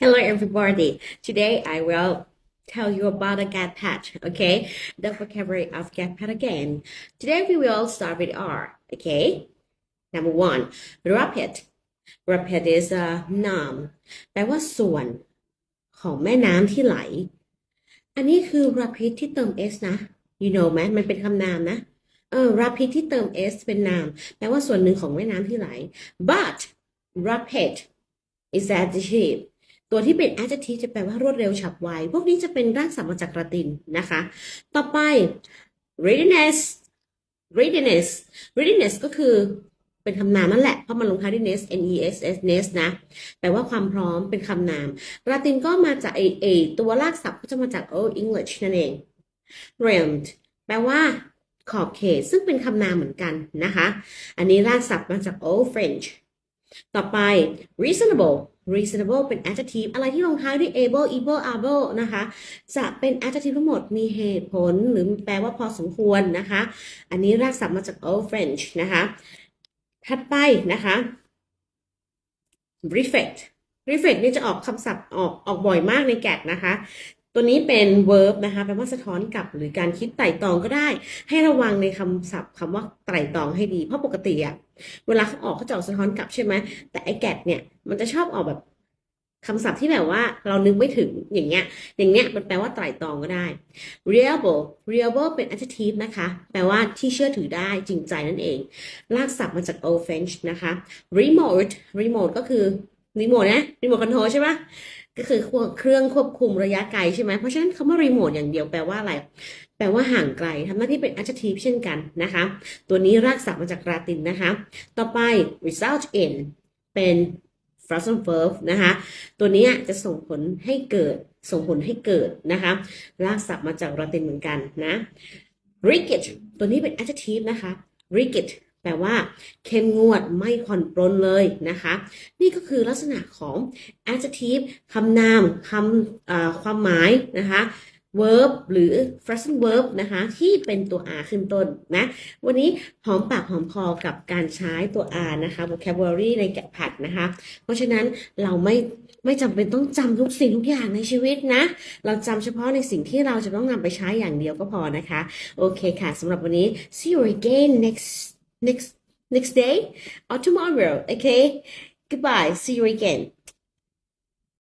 Hello, everybody. Today I will tell you about the GAT patch, okay? The vocabulary of GAT patch again. Today we will start with R, okay? Number one, rapid. Rapid is a noun แปลว่าส่วนของแม่น้ำที่ไหล อันนี้คือ rapid ที่เติม s นะ you know ไหมมันเป็นคำนามนะ เออ rapid ที่เติม s เป็นนาม แปลว่าส่วนหนึ่งของแม่น้ำที่ไหล but rapid is adjective ตัวที่เป็น adjective จะแปลว่ารวดเร็วฉับไว พวกนี้จะเป็นรากศัพท์มาจากละตินนะคะ ต่อไป readiness readiness readiness ก็คือเป็นคำนามนั่นแหละ เพราะมันลงท้ายด้วย ness n e s s ness นะ แปลว่าความพร้อมเป็นคำนามละตินก็มาจากไออตัวรากศัพท์ก็จะมาจาก old English นั่นเอง realmed แปลว่าขอบเขตซึ่งเป็นคำนามเหมือนกันนะคะ อันนี้รากศัพท์มาจาก old French ต่อไป reasonable reasonable เป็น adjective อะไรที่ลงท้ายด้วย able able able นะคะ จะเป็น adjective ทั้งหมดมีเหตุผลหรือแปลว่าพอสมควรนะคะ อันนี้รากศัพท์มาจาก old French นะคะ ถัดไปนะคะ reflect reflect นี่จะออกคำศัพท์ออกออกบ่อยมากในแกดนะคะ ตัวนี้เป็น verb นะคะแปลว่าสะท้อนกลับหรือการคิดไตร่ตรองก็ได้ ให้ระวังในคำศัพท์คำว่าไตร่ตรองให้ดี เพราะปกติอะเวลาเขาออกเขาจะออกสะท้อนกลับใช่ไหมแต่ไอ้แกดเนี่ยมันจะชอบออกแบบคำศัพท์ที่แบบว่าเรานึกไม่ถึงอย่างเงี้ย อย่างเงี้ยมันแปลว่าไตร่ตรองก็ได้ reliable reliable เป็น adjective นะคะ แปลว่าที่เชื่อถือได้จริงใจนั่นเองรากศัพท์มาจาก old French นะคะ remote remote ก็คือ remote นะ remote control ใช่ปะ ก็คือเครื่องควบคุมระยะไกลใช่ไหมเพราะฉะนั้นคำว่า remote อย่างเดียวแปลว่าอะไร แปลว่าห่างไกลทำหน้าที่เป็น adjective เช่นกันนะคะ ตัวนี้รากศัพท์มาจากลาตินนะคะ ต่อไป result in เป็น phrasal verb นะคะ ตัวนี้จะส่งผลให้เกิด ส่งผลให้เกิดนะคะ รากศัพท์มาจากลาตินเหมือนกันนะ rigid ตัวนี้เป็น adjective นะคะ rigid แปลว่าเข้มงวดไม่ผ่อนปรนเลยนะคะ นี่ก็คือลักษณะของ adjective คำนามคำความหมายนะคะ verb หรือ phrasal verb นะคะ ที่เป็นตัว r ขึ้นต้นนะ วันนี้หอมปากหอมคอกับการใช้ตัว r นะคะ vocabulary ในแกะผัดนะคะ เพราะฉะนั้นเราไม่ไม่จำเป็นต้องจำทุกสิ่งทุกอย่างในชีวิตนะ เราจำเฉพาะในสิ่งที่เราจะต้องนำไปใช้อย่างเดียวก็พอนะคะ โอเคค่ะสำหรับวันนี้ see you again next next next day or tomorrow okay? Goodbye. See you again